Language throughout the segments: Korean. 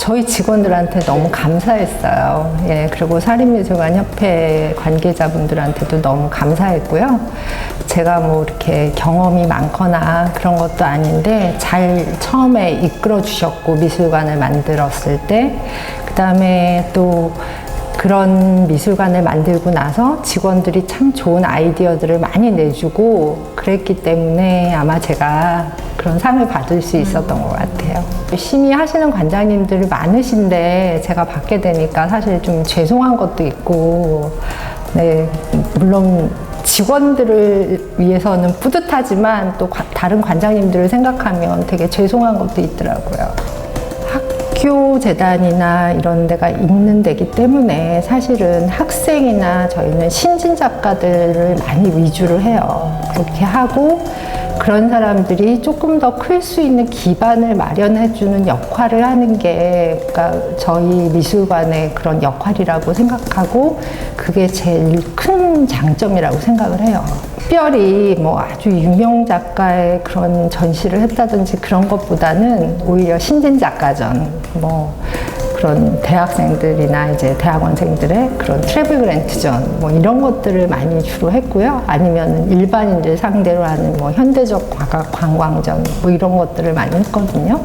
저희 직원들한테 너무 감사했어요. 예, 그리고 사립미술관협회 관계자분들한테도 너무 감사했고요. 제가 뭐 이렇게 경험이 많거나 그런 것도 아닌데 잘 처음에 이끌어 주셨고 미술관을 만들었을 때, 그 다음에 또 그런 미술관을 만들고 나서 직원들이 참 좋은 아이디어들을 많이 내주고 그랬기 때문에 아마 제가 그런 상을 받을 수 있었던 것 같아요. 열심히 하시는 관장님들이 많으신데 제가 받게 되니까 사실 좀 죄송한 것도 있고, 네, 물론 직원들을 위해서는 뿌듯하지만 또 과- 다른 관장님들을 생각하면 되게 죄송한 것도 있더라고요. 학교 재단이나 이런 데가 있는 데기 때문에 사실은 학생이나 저희는 신진 작가들을 많이 위주로 해요. 그렇게 하고 그런 사람들이 조금 더 클 수 있는 기반을 마련해 주는 역할을 하는 게 그러니까 저희 미술관의 그런 역할이라고 생각하고 그게 제일 큰 장점이라고 생각을 해요. 특별히 뭐 아주 유명 작가의 그런 전시를 했다든지 그런 것보다는 오히려 신진 작가전 뭐 그런 대학생들이나 이제 대학원생들의 그런 트래블 그랜트전 뭐 이런 것들을 많이 주로 했고요. 아니면 일반인들 상대로 하는 뭐 현대적 과각 관광전 뭐 이런 것들을 많이 했거든요.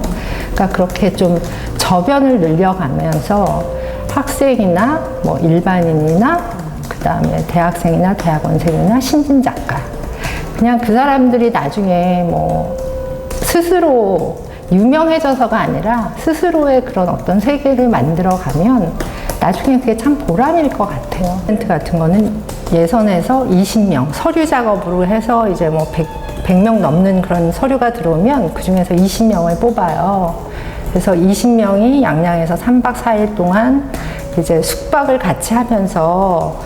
그러니까 그렇게 좀 저변을 늘려가면서 학생이나 뭐 일반인이나 그 다음에 대학생이나 대학원생이나 신진 작가 그냥 그 사람들이 나중에 뭐 스스로 유명해져서가 아니라 스스로의 그런 어떤 세계를 만들어 가면 나중에 그게 참 보람일 것 같아요. 이벤트 같은 거는 예선에서 20명 서류 작업으로 해서 이제 뭐 100, 100 명 넘는 그런 서류가 들어오면 그 중에서 20명을 뽑아요. 그래서 20명이 양양에서 3박 4일 동안 이제 숙박을 같이 하면서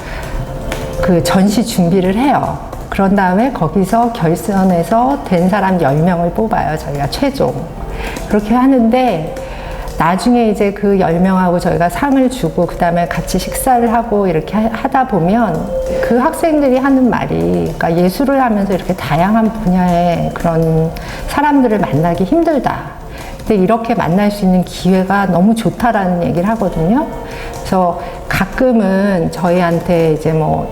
그 전시 준비를 해요. 그런 다음에 거기서 결선에서 된 사람 10명을 뽑아요. 저희가 최종. 그렇게 하는데 나중에 이제 그 10명하고 저희가 상을 주고 그 다음에 같이 식사를 하고 이렇게 하- 하다 보면 그 학생들이 하는 말이 그러니까 예술을 하면서 이렇게 다양한 분야의 그런 사람들을 만나기 힘들다. 근데 이렇게 만날 수 있는 기회가 너무 좋다라는 얘기를 하거든요. 그래서 가끔은 저희한테 이제 뭐,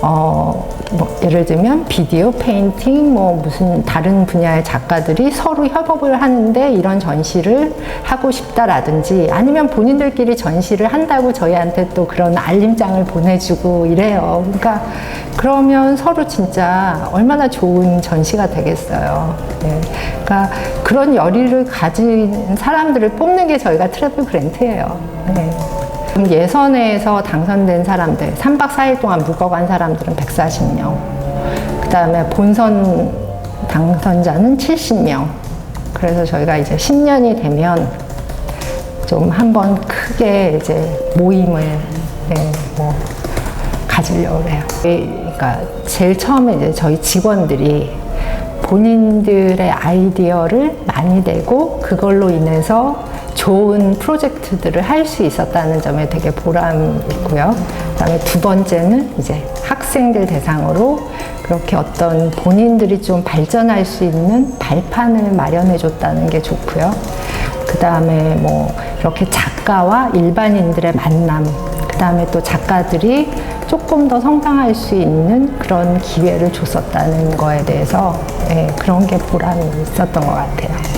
어, 뭐 예를 들면 비디오, 페인팅, 뭐 무슨 다른 분야의 작가들이 서로 협업을 하는데 이런 전시를 하고 싶다라든지 아니면 본인들끼리 전시를 한다고 저희한테 또 그런 알림장을 보내주고 이래요. 그러니까 그러면 서로 진짜 얼마나 좋은 전시가 되겠어요. 네. 그러니까 그런 열의를 가진 사람들을 뽑는 게 저희가 트래블 그랜트예요. 네. 그럼 예선에서 당선된 사람들, 3박 4일 동안 묵어간 사람들은 140명. 그 다음에 본선 당선자는 70명. 그래서 저희가 이제 10년이 되면 좀 한번 크게 이제 모임을, 네, 뭐, 가지려고 해요. 그러니까 제일 처음에 이제 저희 직원들이 본인들의 아이디어를 많이 내고 그걸로 인해서 좋은 프로젝트들을 할 수 있었다는 점에 되게 보람이 있고요. 그다음에 두 번째는 이제 학생들 대상으로 그렇게 어떤 본인들이 좀 발전할 수 있는 발판을 마련해 줬다는 게 좋고요. 그 다음에 뭐 이렇게 작가와 일반인들의 만남, 그 다음에 또 작가들이 조금 더 성장할 수 있는 그런 기회를 줬었다는 거에 대해서 예, 그런 게 보람이 있었던 것 같아요.